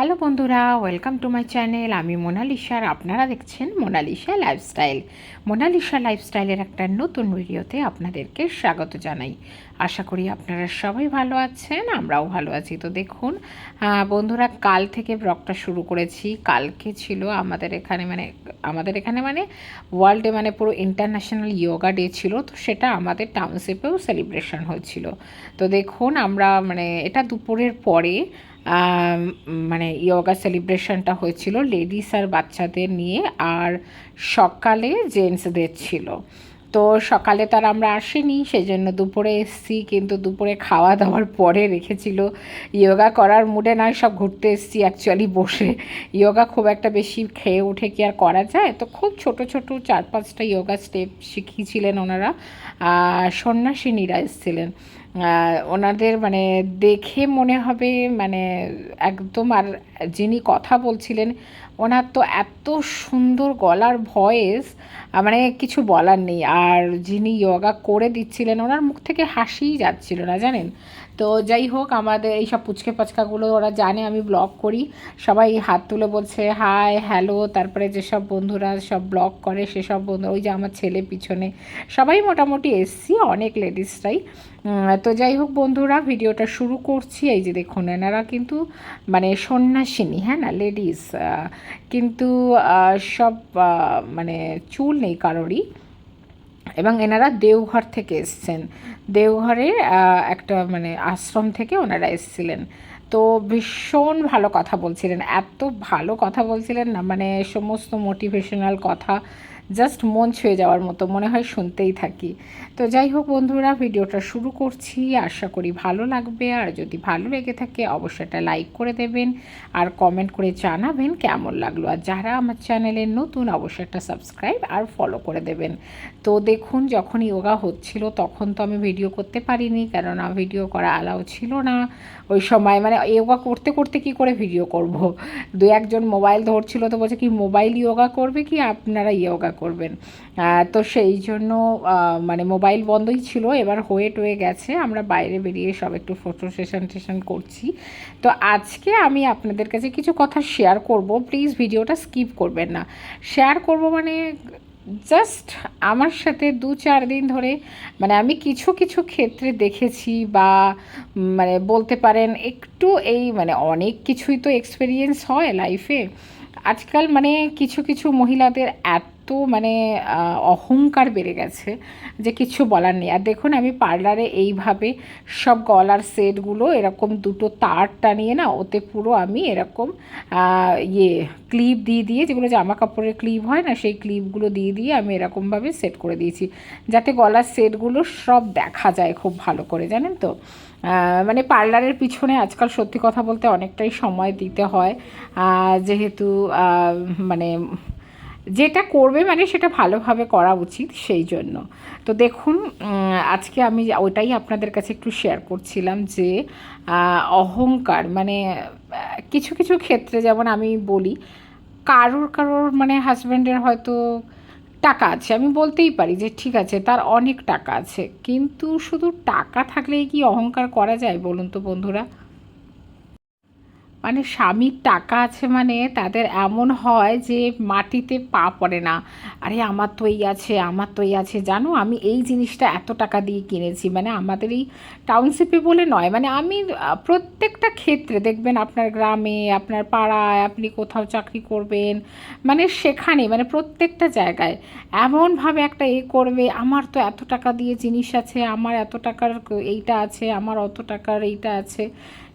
Hello বন্ধুরা, welcome to my channel. আমি মোনালিসা আর আপনারা দেখছেন মোনালিসা লাইফস্টাইল। মোনালিসা লাইফস্টাইলের একটা নতুন ভিডিওতে আপনাদেরকে স্বাগত জানাই। আশা করি আপনারা সবাই ভালো আছেন, আমরাও ভালো আছি। তো দেখুন বন্ধুরা, কাল থেকে ব্লগটা শুরু করেছি। কালকে ছিল আমাদের এখানে মানে আমাদের এখানে মানে ওয়ার্ল্ডে মানে পুরো ইন্টারন্যাশনাল ইয়োগা ডে ছিল, তো সেটা আমাদের টাউনশিপেও সেলিব্রেশন হয়েছিল। তো দেখুন, আমরা মানে এটা দুপুরের পরে মানে ইয়োগা সেলিব্রেশনটা হয়েছিল লেডিস আর বাচ্চাদের নিয়ে আর সকালে জেন্টসদের ছিল। তো সকালে তার আমরা আসিনি সেই জন্য দুপুরে এসছি, কিন্তু দুপুরে খাওয়া দাওয়ার পরে রেখেছিল ইয়োগা করার মুডে নয়, সব ঘুরতে এসছি অ্যাকচুয়ালি বসে। ইয়োগা খুব একটা বেশি খেয়ে উঠে কি আর করা যায়? তো খুব ছোট ছোট চার পাঁচটা ইয়োগা স্টেপ শিখিয়েছিলেন ওনারা। সন্ন্যাসিনীরা এসেছিলেন। ওনাদের মানে দেখে মনে হবে মানে একদম আর যিনি কথা বলছিলেন, ওনার তো এত সুন্দর গলার ভয়েস মানে কিছু বলার নেই। আর যিনি যোগা করে দিচ্ছিলেন, ওনার মুখ থেকে হাসিই যাচ্ছিল না, জানেন? তো যাই হোক, আমাদের এইসব পুচকে পাচকাগুলো ওরা জানে, আমি ব্লগ করি। সবাই হাত তুলে বলছে হাই হ্যালো তারপরে যেসব বন্ধুরা সব ব্লগ করে, সেসব বন্ধু, ওই যে আমার ছেলে পিছনে, সবাই মোটামুটি এসছি, অনেক লেডিসরাই তো যাই হোক বন্ধুরা, ভিডিওটা শুরু করছি। এই যে দেখুন, এনারা কিন্তু মানে সন্ন্যাসিনী হ্যাঁ না লেডিস কিন্তু সব মানে চুল নেই কারোরই। এবং এনারা দেওঘর থেকে এসছেন। দেওঘরে একটা মানে আশ্রম থেকে ওনারা এসছিলেন। তো ভীষণ ভালো কথা বলছিলেন। এত ভালো কথা বলছিলেন না মানে সমস্ত মোটিভেশনাল কথা জাস্ট মন ছুঁয়ে যাওয়ার মতো, মনে হয় শুনতেই থাকি। তো যাই হোক বন্ধুরা, ভিডিওটা শুরু করছি। আশা করি ভালো লাগবে। আর যদি ভালো লেগে থাকে, অবশ্যই একটা লাইক করে দেবেন। আর কমেন্ট করে জানাবেন কেমন লাগল। আর যারা আমার চ্যানেলে নতুন, অবশ্যই একটা সাবস্ক্রাইব আর ফলো করে দেবেন। তো দেখুন, যখন ইয়োগা হচ্ছিল, তখন তো আমি ভিডিও করতে পারিনি। কেননা ভিডিও করা অ্যালাউ ছিল না। ওই সময় মানে ইয়োগা করতে করতে কি করে ভিডিও করব? দু একজন মোবাইল ধরছিল তো বলছে কি, মোবাইল ইয়োগা করবে কি? আপনারা ইয়োগা করবেন। তো সেই জন্য মানে মোবাইল বন্ধই ছিল, এবার হয়ে টয়ে গেছে। আমরা বাইরে বেরিয়ে সব একটু ফটো সেশন টেশন করছি। তো আজকে আমি আপনাদের কাছে কিছু কথা শেয়ার করব। প্লিজ ভিডিওটা স্কিপ করবেন না। শেয়ার করব মানে জাস্ট আমার সাথে দু চার দিন ধরে মানে আমি কিছু কিছু ক্ষেত্রে দেখেছি বা মানে বলতে পারেন একটু এই মানে অনেক কিছুই তো এক্সপিরিয়েন্স হয় লাইফে আজকাল মানে কিছু কিছু মহিলাদের এত মানে অহংকার বেড়ে গেছে যে কিছু বলার নেই। আর দেখুন, আমি পার্লারে এইভাবে সব গলার সেটগুলো এরকম দুটো তার টানিয়ে না, ওতে পুরো আমি এরকম ইয়ে ক্লিপ দিয়ে দিয়ে যেগুলো জামা কাপড়ের ক্লিপ হয় না, সেই ক্লিপগুলো দিয়ে দিয়ে আমি এরকমভাবে সেট করে দিয়েছি। যাতে গলার সেটগুলো সব দেখা যায় খুব ভালো করে, জানেন তো? মানে পার্লারের পিছনে আজকাল সত্যি কথা বলতে অনেকটাই সময় দিতে হয়। যেহেতু মানে যেটা করবে মানে সেটা ভালোভাবে করা উচিত সেই জন্য। তো দেখুন আজকে আমি ওইটাই আপনাদের কাছে একটু শেয়ার করছিলাম যে অহংকার মানে কিছু কিছু ক্ষেত্রে যেমন আমি বলি, কারোর কারোর মানে হাজব্যান্ডের হয়তো টাকা আছে, আমি বলতেই পারি যে ঠিক আছে, তার অনেক টাকা আছে, কিন্তু শুধু টাকা থাকলেই কি অহংকার করা যায় বলুন তো বন্ধুরা? মানে স্বামীর টাকা আছে মানে তাদের এমন হয় যে মাটিতে পা পড়ে না। আরে আমার তো এই আছে, আমার তো এই আছে। জানো, আমি এই জিনিসটা এত টাকা দিয়ে কিনেছি। মানে আমাদের এই টাউনশিপে বলে নয় মানে আমি প্রত্যেকটা ক্ষেত্রে দেখবেন আপনার গ্রামে, আপনার পাড়ায় আপনি কোথাও চাকরি করবেন মানে সেখানে মানে প্রত্যেকটা জায়গায় এমনভাবে একটা এ করবে, আমার তো এত টাকা দিয়ে জিনিস আছে, আমার এত টাকার এইটা আছে, আমার অত টাকার এইটা আছে।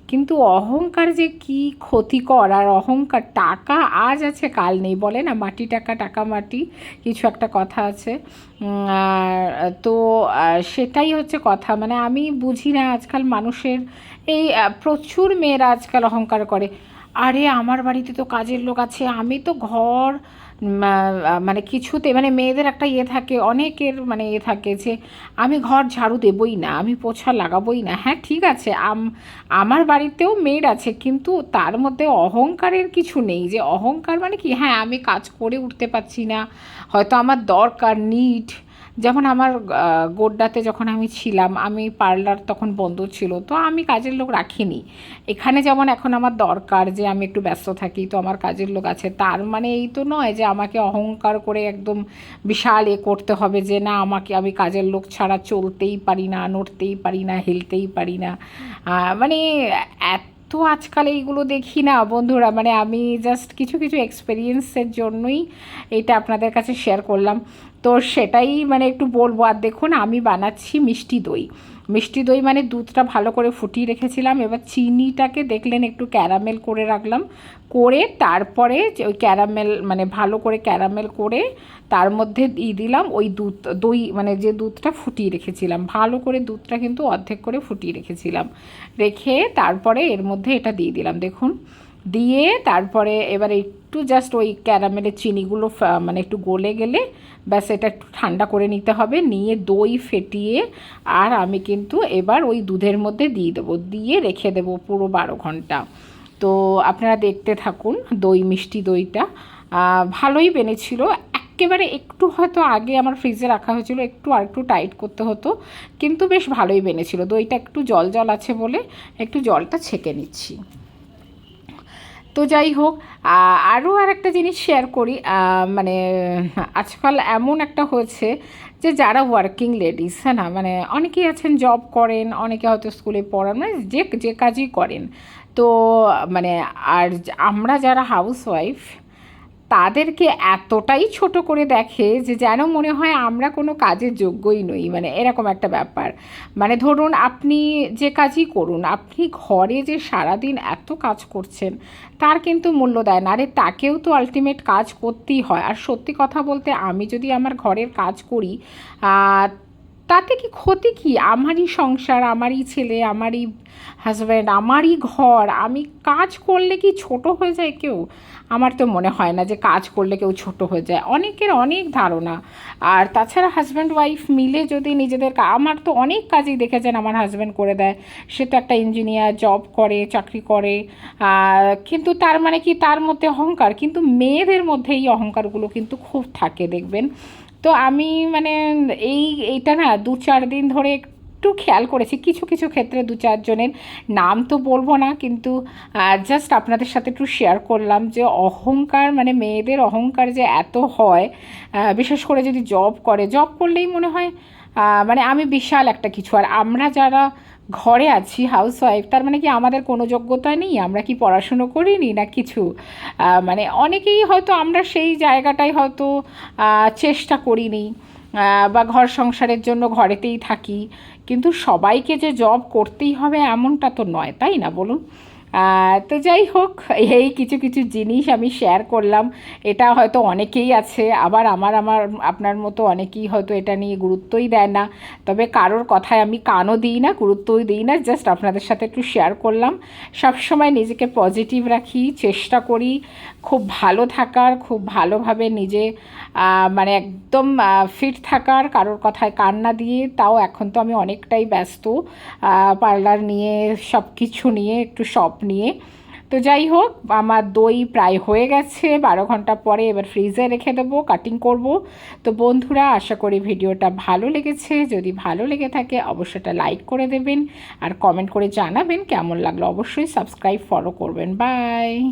কিন্তু অহংকার যে কি ক্ষতিকর আর অহংকার, টাকা আজ আছে, কাল নেই। বলে না, মাটি, টাকা টাকা, মাটি, কিছু একটা কথা আছে। তো সেটাই হচ্ছে কথা। মানে আমি বুঝি না আজকাল মানুষের এই প্রচুর মেয়েরা আজকাল অহংকার করে। আরে, আমার বাড়িতে তো কাজের লোক আছে, আমি তো ঘর মানে কিছুতে মানে মেয়েদের একটা ইয়ে থাকে, অনেকের মানে ইয়ে থাকে যে, আমি ঘর ঝাড়ু দেবই না, আমি পোছা লাগাবই না। হ্যাঁ ঠিক আছে আমার বাড়িতেও মেয়ের আছে, কিন্তু তার মধ্যে অহংকারের কিছু নেই যে, অহংকার মানে কি? হ্যাঁ আমি কাজ করে উঠতে পারছি না, হয়তো আমার দরকার নিড যেমন আমার গোড্ডাতে যখন আমি ছিলাম, আমি পার্লার তখন বন্ধ ছিল, তো আমি কাজের লোক রাখিনি। এখানে যেমন এখন আমার দরকার যে আমি একটু ব্যস্ত থাকি, তো আমার কাজের লোক আছে, তার মানে এই তো নয় যে আমাকে অহংকার করে একদম বিশাল এ করতে হবে যে না, আমাকে আমি কাজের লোক ছাড়া চলতেই পারি না, নড়তেই পারি না, হেলতেই পারি না। মানে এত আজকাল এইগুলো দেখি না, বন্ধুরা। মানে আমি জাস্ট কিছু কিছু এক্সপিরিয়েন্সের জন্যই এটা আপনাদের কাছে শেয়ার করলাম। তো সেটাই মানে একটু বলব, আর দেখুন আমি বানাচ্ছি মিষ্টি দই। মিষ্টি দই মানে দুধটা ভালো করে ফুটিয়ে রেখেছিলাম। এবার চিনিটাকে দেখলেন একটু ক্যারামেল করে রাখলাম। করে তারপরে ওই ক্যারামেল মানে ভালো করে ক্যারামেল করে তার মধ্যে দিয়ে দিলাম ওই দুধ, দই মানে যে দুধটা ফুটিয়ে রেখেছিলাম। ভালো করে দুধটা কিন্তু অর্ধেক করে ফুটিয়ে রেখেছিলাম। রেখে তারপরে এর মধ্যে এটা দিয়ে দিলাম। দেখুন দিয়ে তারপরে এবার একটু জাস্ট ওই ক্যারামেলের চিনিগুলো মানে একটু গলে গেলে ব্যাস এটা একটু ঠান্ডা করে নিতে হবে। নিয়ে দই ফেটিয়ে আর আমি কিন্তু এবার ওই দুধের মধ্যে দিয়ে দেবো। দিয়ে রেখে দেবো পুরো বারো ঘণ্টা। তো আপনারা দেখতে থাকুন দই, মিষ্টি দইটা। ভালোই বেনেছিল। একেবারে একটু হয়তো আগে আমার ফ্রিজে রাখা হয়েছিল, একটু আর একটু টাইট করতে হতো। কিন্তু বেশ ভালোই বেনেছিল। দইটা একটু জল জল আছে বলে একটু জলটা ছেঁকে নিচ্ছি। তো যাই হোক আরও আর একটা জিনিস শেয়ার করি মানে আজকাল এমন একটা হয়েছে যে যারা ওয়ার্কিং লেডিস হ্যাঁ না? মানে অনেকেই আছেন জব করেন, অনেকে হয়তো স্কুলে পড়ান মানে যে যে কাজই করেন। তো মানে আর আমরা যারা হাউস ওয়াইফ তাদেরকে এতটাই ছোট করে দেখে যে যেন মনে হয় আমরা কোনো কাজের যোগ্যই নই। মানে এরকম একটা ব্যাপার। মানে ধরুন আপনি যে কাজই করুন, আপনি ঘরে যে সারাদিন এত কাজ করছেন, তার কিন্তু মূল্য দেয় না। আরে তাকেও তো আলটিমেট কাজ করতেই হয়। আর সত্যি কথা বলতে আমি যদি আমার ঘরের কাজ করি তাতে কি ক্ষতি কি? আমারই সংসার, আমারই ছেলে, আমারই হাজব্যান্ড আমারই ঘর, আমি কাজ করলে কি ছোট হয়ে যায় কেউ? আমার তো মনে হয় না যে কাজ করলে কেউ ছোট হয়ে যায়। অনেকের অনেক ধারণা। আর তাছাড়া হাজব্যান্ড ওয়াইফ মিলে যদি নিজেদের আমার তো অনেক কাজই দেখেছেন আমার হাজব্যান্ড করে দেয়। সে তো একটা ইঞ্জিনিয়ার জব করে, চাকরি করে কিন্তু তার মানে কি? তার মধ্যে অহংকার। কিন্তু মেয়েদের মধ্যে এই অহংকারগুলো কিন্তু খুব থাকে, দেখবেন। তো আমি মানে এই, এইটা না দু চার দিন ধরে একটু খেয়াল করেছি, কিছু কিছু ক্ষেত্রে দু চারজনের নাম তো বলব না, কিন্তু জাস্ট আপনাদের সাথে একটু শেয়ার করলাম যে অহংকার মানে মেয়েদের অহংকার যে এত হয় বিশেষ করে যদি জব করে জব করলেই মনে হয় মানে আমি বিশাল একটা কিছু। আর আমরা যারা ঘরে আছি হাউস ওয়াইফ তার মানে কি আমাদের কোনো যোগ্যতা নেই? আমরা কি পড়াশুনো করিনি না কিছু? মানে অনেকেই হয়তো আমরা সেই জায়গাটাই হয়তো চেষ্টা করিনি বা ঘর সংসারের জন্য ঘরেতেই থাকি। কিন্তু সবাইকে যে জব করতেই হবে এমনটা তো নয়, তাই না বলুন? তো যাই হোক, এই কিছু কিছু জিনিস আমি শেয়ার করলাম। এটা হয়তো অনেকেই আছে, আবার আমার আমার, আপনার মতো অনেকেই হয়তো এটা নিয়ে গুরুত্বই দেয় না। তবে কারোর কথায় আমি কানও দিই না গুরুত্বই দিই না জাস্ট আপনাদের সাথে একটু শেয়ার করলাম। সবসময় নিজেকে পজিটিভ রাখি, চেষ্টা করি খুব ভালো থাকার, খুব ভালোভাবে নিজে মানে একদম ফিট থাকার, কারোর কথায় কান না দিয়ে। তাও এখন তো আমি অনেকটাই ব্যস্ত পার্লার নিয়ে সব কিছু নিয়ে একটু শপ নিয়ে। তো যাই হোক, আমার দই প্রায় হয়ে গেছে। বারো ঘণ্টা পরে এবার ফ্রিজে রেখে দেবো কাটিং করব। তো বন্ধুরা, আশা করি ভিডিওটা ভালো লেগেছে। যদি ভালো লেগে থাকে, অবশ্যই এটা লাইক করে দেবেন। আর কমেন্ট করে জানাবেন কেমন লাগল। অবশ্যই সাবস্ক্রাইব ফলো করবেন। বাই